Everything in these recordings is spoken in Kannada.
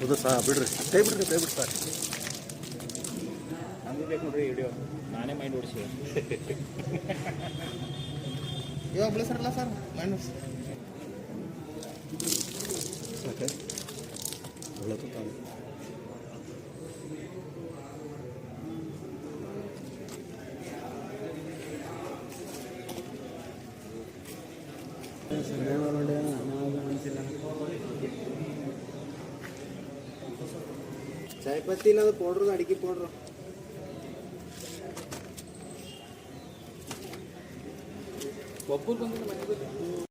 ಹೌದು ಸಾ ಬಿಡ್ರಿ ಕೈ ಬಿಡ್ರಿ ಕೈ ಬಿಡ್ರಿ ಸರ್ ನಮ್ಗೆ ಬೇಕು ನೋಡ್ರಿ ವಿಡಿಯೋ ನಾನೇ ಮೈಂಡ್ ಓಡಿಸಿ ಇವಾಗ ಬೆಳೆಸಿರಲ್ಲ ಸರ್ ಮೈಂಡ್ ಸಾಕೆ ಒಳ್ಳೆದು ತಾನು ಚಾಯ್ ಪತ್ತಿ ಇಲ್ಲದ ಪೌಡ್ರ್ ಅಡಿಕೆ ಪೌಡ್ರು. ಒಬ್ಬರು ಬಂದಿಲ್ಲ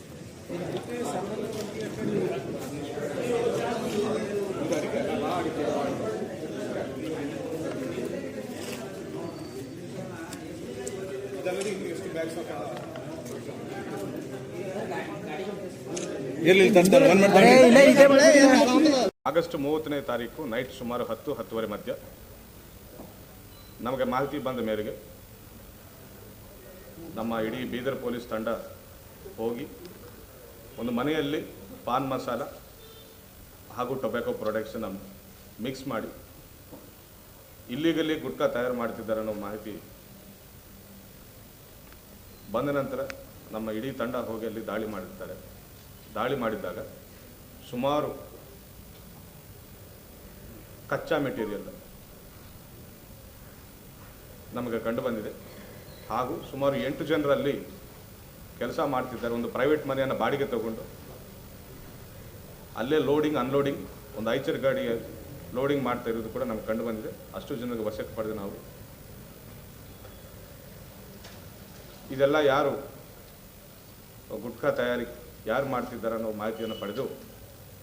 ಆಗಸ್ಟ್ ಮೂವತ್ತನೇ ತಾರೀಕು ನೈಟ್ ಸುಮಾರು ಹತ್ತು ಹತ್ತುವರೆ ಮಧ್ಯ ನಮಗೆ ಮಾಹಿತಿ ಬಂದ ಮೇರೆಗೆ ನಮ್ಮ ಇಡೀ ಬೀದರ್ ಪೊಲೀಸ್ ತಂಡ ಹೋಗಿ ಒಂದು ಮನೆಯಲ್ಲಿ ಪಾನ್ ಮಸಾಲ ಹಾಗೂ ಟೊಬ್ಯಾಕೊ ಪ್ರೊಡಕ್ಷನ್ ಮಿಕ್ಸ್ ಮಾಡಿ ಇಲ್ಲಿಗಲ್ಲಿ ಗುಟ್ಕಾ ತಯಾರು ಮಾಡ್ತಿದ್ದಾರೆ ಅನ್ನೋ ಮಾಹಿತಿ ಬಂದ ನಂತರ ನಮ್ಮ ಇಡೀ ತಂಡ ಹೋಗಿ ಅಲ್ಲಿ ದಾಳಿ ಮಾಡಿರ್ತಾರೆ. ದಾಳಿ ಮಾಡಿದ್ದಾಗ ಸುಮಾರು ಕಚ್ಚಾ ಮೆಟೀರಿಯಲ್ ನಮಗೆ ಕಂಡು ಬಂದಿದೆ. ಹಾಗೂ ಸುಮಾರು ಎಂಟು ಜನರಲ್ಲಿ ಕೆಲಸ ಮಾಡ್ತಿದ್ದಾರೆ, ಒಂದು ಪ್ರೈವೇಟ್ ಮನೆಯನ್ನು ಬಾಡಿಗೆ ತಗೊಂಡು. ಅಲ್ಲೇ ಲೋಡಿಂಗ್ ಅನ್ಲೋಡಿಂಗ್ ಒಂದು ಐಚರ್ ಗಾಡಿ ಲೋಡಿಂಗ್ ಮಾಡ್ತಾ ಇರೋದು ಕೂಡ ನಮ್ಗೆ ಕಂಡು ಬಂದಿದೆ. ಅಷ್ಟು ಜನಕ್ಕೆ ವಶಕ್ಕೆ ಪಡೆದು ನಾವು. ಇದೆಲ್ಲ ಯಾರು? ಗುಟ್ಕಾ ತಯಾರಿ ಯಾರು ಮಾಡ್ತಿದ್ದಾರೆ ಅನ್ನೋ ಮಾಹಿತಿಯನ್ನು ಪಡೆದು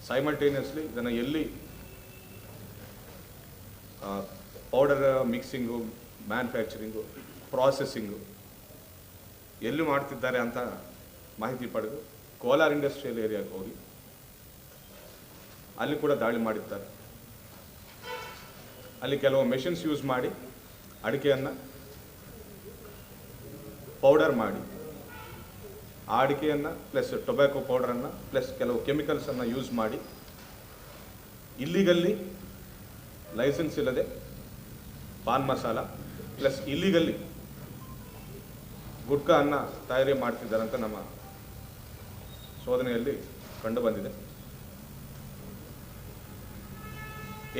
ಸೈಮಲ್ಟೇನಿಯಸ್ಲಿ ಇದನ್ನು ಎಲ್ಲಿ ಪೌಡರ್ ಮಿಕ್ಸಿಂಗು ಮ್ಯಾನುಫ್ಯಾಕ್ಚರಿಂಗು ಪ್ರಾಸೆಸ್ಸಿಂಗು ಎಲ್ಲಿ ಮಾಡ್ತಿದ್ದಾರೆ ಅಂತ ಮಾಹಿತಿ ಪಡೆದು ಕೋಲಾರ್ ಇಂಡಸ್ಟ್ರಿಯಲ್ ಏರಿಯಾಗೆ ಹೋಗಿ ಅಲ್ಲಿ ಕೂಡ ದಾಳಿ ಮಾಡಿದ್ದಾರೆ. ಅಲ್ಲಿ ಕೆಲವು ಮೆಷಿನ್ಸ್ ಯೂಸ್ ಮಾಡಿ, ಅಡಿಕೆಯನ್ನು ಪೌಡರ್ ಮಾಡಿ ಆ ಅಡಿಕೆಯನ್ನು ಪ್ಲಸ್ ಟೊಬ್ಯಾಕೊ ಪೌಡರನ್ನು ಪ್ಲಸ್ ಕೆಲವು ಕೆಮಿಕಲ್ಸನ್ನು ಯೂಸ್ ಮಾಡಿ ಇಲ್ಲಿಗಲ್ಲಿ ಲೈಸೆನ್ಸ್ ಇಲ್ಲದೆ ಪಾನ್ ಮಸಾಲ ಪ್ಲಸ್ ಇಲ್ಲಿಗಲ್ಲಿ ಗುಟ್ಕಾ ಅನ್ನ ತಯಾರಿ ಮಾಡ್ತಿದ್ದಾರೆ ಅಂತ ನಮ್ಮ ಶೋಧನೆಯಲ್ಲಿ ಕಂಡು ಬಂದಿದೆ.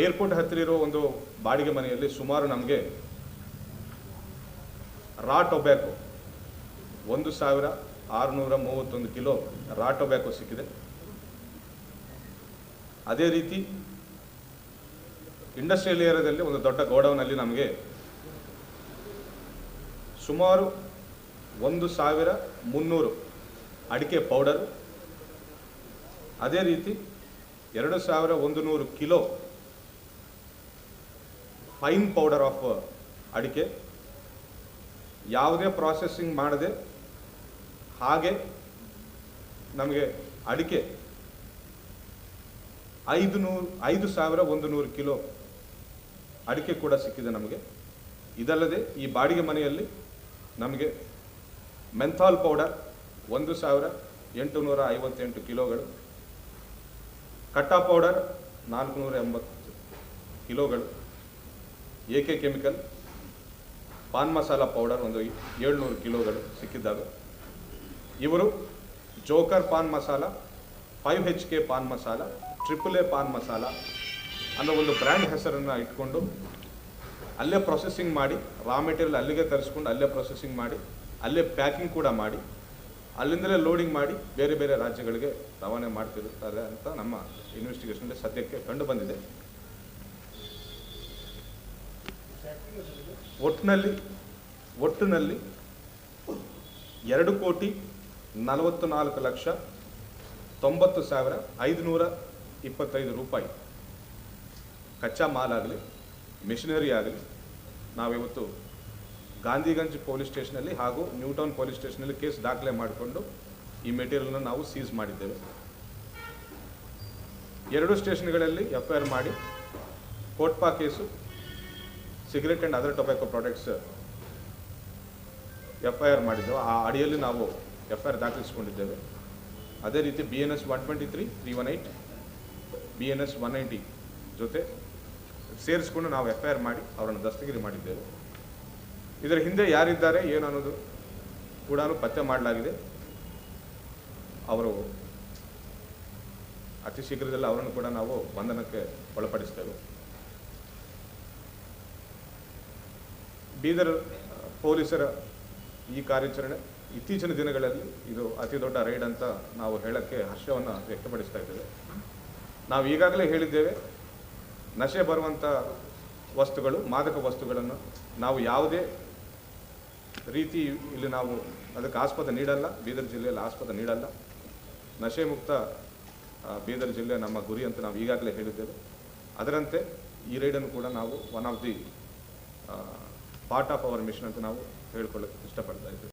ಏರ್ಪೋರ್ಟ್ ಹತ್ತಿರ ಇರೋ ಒಂದು ಬಾಡಿಗೆ ಮನೆಯಲ್ಲಿ ಸುಮಾರು ನಮಗೆ ರಾ ಟೊಬ್ಯಾಕೋ ಒಂದು ಸಾವಿರ ಆರುನೂರ ಮೂವತ್ತೊಂದು ಕಿಲೋ ರಾ ಟೊಬ್ಯಾಕೋ ಸಿಕ್ಕಿದೆ. ಅದೇ ರೀತಿ ಇಂಡಸ್ಟ್ರಿಯಲ್ ಏರಿಯಾದಲ್ಲಿ ಒಂದು ದೊಡ್ಡ ಗೋಡೌನಲ್ಲಿ ನಮಗೆ ಸುಮಾರು ಒಂದು ಸಾವಿರ ಮುನ್ನೂರು ಅಡಿಕೆ ಪೌಡರ್. ಅದೇ ರೀತಿ ಎರಡು ಸಾವಿರ ಒಂದು ನೂರು ಕಿಲೋ ಫೈನ್ ಪೌಡರ್ ಆಫ್ ಅಡಿಕೆ. ಯಾವುದೇ ಪ್ರಾಸೆಸ್ಸಿಂಗ್ ಮಾಡದೆ ಹಾಗೆ ನಮಗೆ ಅಡಿಕೆ ಐದು ನೂರು ಐದು ಸಾವಿರ ಒಂದು ನೂರು ಕಿಲೋ ಅಡಿಕೆ ಕೂಡ ಸಿಕ್ಕಿದೆ ನಮಗೆ. ಇದಲ್ಲದೆ ಈ ಬಾಡಿಗೆ ಮನೆಯಲ್ಲಿ ನಮಗೆ ಮೆಂಥಾಲ್ ಪೌಡರ್ ಒಂದು ಸಾವಿರ ಎಂಟು ನೂರ ಐವತ್ತೆಂಟು ಕಿಲೋಗಳು. ಕಟ್ಟಾ ಪೌಡರ್ ನಾಲ್ಕುನೂರ ಎಂಬತ್ತು ಕಿಲೋಗಳು. A K chemical? Pan masala powder ಒಂದು ಏಳ್ನೂರು ಕಿಲೋಗಳು ಸಿಕ್ಕಿದ್ದಾಗ ಇವರು joker pan masala, five H K pan masala, triple A pan masala ಅನ್ನೋ ಒಂದು ಬ್ರ್ಯಾಂಡ್ ಹೆಸರನ್ನು ಇಟ್ಕೊಂಡು ಅಲ್ಲೇ ಪ್ರೊಸೆಸಿಂಗ್ ಮಾಡಿ ರಾ ಮೆಟೀರಿಯಲ್ ಅಲ್ಲಿಗೆ ತರಿಸ್ಕೊಂಡು ಅಲ್ಲೇ ಪ್ರೊಸೆಸಿಂಗ್ ಮಾಡಿ ಅಲ್ಲೇ ಪ್ಯಾಕಿಂಗ್ ಕೂಡ ಮಾಡಿ, ಅಲ್ಲಿಂದಲೇ ಲೋಡಿಂಗ್ ಮಾಡಿ ಬೇರೆ ಬೇರೆ ರಾಜ್ಯಗಳಿಗೆ ರವಾನೆ ಮಾಡ್ತಿರುತ್ತಾರೆ ಅಂತ ನಮ್ಮ ಇನ್ವೆಸ್ಟಿಗೇಷನಲ್ಲಿ ಸದ್ಯಕ್ಕೆ ಕಂಡು ಬಂದಿದೆ. ಒಟ್ಟಿನಲ್ಲಿ ಒಟ್ಟಿನಲ್ಲಿ ಎರಡು ಕೋಟಿ ನಲವತ್ತು ನಾಲ್ಕು ಲಕ್ಷ ತೊಂಬತ್ತು ಸಾವಿರ ಐದುನೂರ ಇಪ್ಪತ್ತೈದು ರೂಪಾಯಿ. ಕಚ್ಚಾ ಮಾಲಾಗಲಿ ಆಗಲಿ ಮಿಷನರಿ ಆಗಲಿ, ನಾವಿವತ್ತು ಗಾಂಧಿಗಂಜ್ ಪೊಲೀಸ್ ಸ್ಟೇಷನಲ್ಲಿ ಹಾಗೂ ನ್ಯೂಟೌನ್ ಪೊಲೀಸ್ ಸ್ಟೇಷನಲ್ಲಿ ಕೇಸ್ ದಾಖಲೆ ಮಾಡಿಕೊಂಡು ಈ ಮೆಟೀರಿಯಲ್ನ ನಾವು ಸೀಸ್ ಮಾಡಿದ್ದೇವೆ. ಎರಡು ಸ್ಟೇಷನ್ಗಳಲ್ಲಿ ಎಫ್ ಐ ಮಾಡಿ COTPA case, cigarette and other tobacco products F I R ಮಾಡಿದ್ದೆವು. ಆ ಅಡಿಯಲ್ಲಿ ನಾವು ಎಫ್ ಐ ಆರ್ ದಾಖಲಿಸಿಕೊಂಡಿದ್ದೇವೆ. ಅದೇ ರೀತಿ B N S one twenty three three one eight B N S one ninety ಜೊತೆ ಸೇರಿಸ್ಕೊಂಡು ನಾವು ಎಫ್ ಐ ಆರ್ ಮಾಡಿ ಅವರನ್ನು ದಸ್ತಗಿರಿ ಮಾಡಿದ್ದೇವೆ. ಇದರ ಹಿಂದೆ ಯಾರಿದ್ದಾರೆ, ಏನು ಅನ್ನೋದು ಕೂಡ ಪತ್ತೆ ಮಾಡಲಾಗಿದೆ. ಅವರು ಅತಿ ಶೀಘ್ರದಲ್ಲಿ ಅವರನ್ನು ಕೂಡ ನಾವು ಬಂಧನಕ್ಕೆ ಒಳಪಡಿಸ್ತೇವೆ. ಬೀದರ್ ಪೊಲೀಸರ ಈ ಕಾರ್ಯಾಚರಣೆ ಇತ್ತೀಚಿನ ದಿನಗಳಲ್ಲಿ ಇದು ಅತಿ ದೊಡ್ಡ ರೈಡ್ ಅಂತ ನಾವು ಹೇಳಕ್ಕೆ ಹರ್ಷವನ್ನು ವ್ಯಕ್ತಪಡಿಸ್ತಾ ಇದ್ದೇವೆ. ನಾವು ಈಗಾಗಲೇ ಹೇಳಿದ್ದೇವೆ, ನಶೆ ಬರುವಂಥ ವಸ್ತುಗಳು, ಮಾದಕ ವಸ್ತುಗಳನ್ನು ನಾವು ಯಾವುದೇ ರೀತಿ ಇಲ್ಲಿ ನಾವು ಅದಕ್ಕೆ ಆಸ್ಪದ ನೀಡಲ್ಲ, ಬೀದರ್ ಜಿಲ್ಲೆಯಲ್ಲಿ ಆಸ್ಪದ ನೀಡಲ್ಲ. ನಶೆ ಮುಕ್ತ ಬೀದರ್ ಜಿಲ್ಲೆ ನಮ್ಮ ಗುರಿ ಅಂತ ನಾವು ಈಗಾಗಲೇ ಹೇಳಿದ್ದೇವೆ. ಅದರಂತೆ ಈ ರೈಡನ್ನು ಕೂಡ ನಾವು one of the part of our mission ಅಂತ ನಾವು ಹೇಳ್ಕೊಳ್ಳೋಕೆ ಇಷ್ಟಪಡ್ತಾ ಇದ್ದೇವೆ.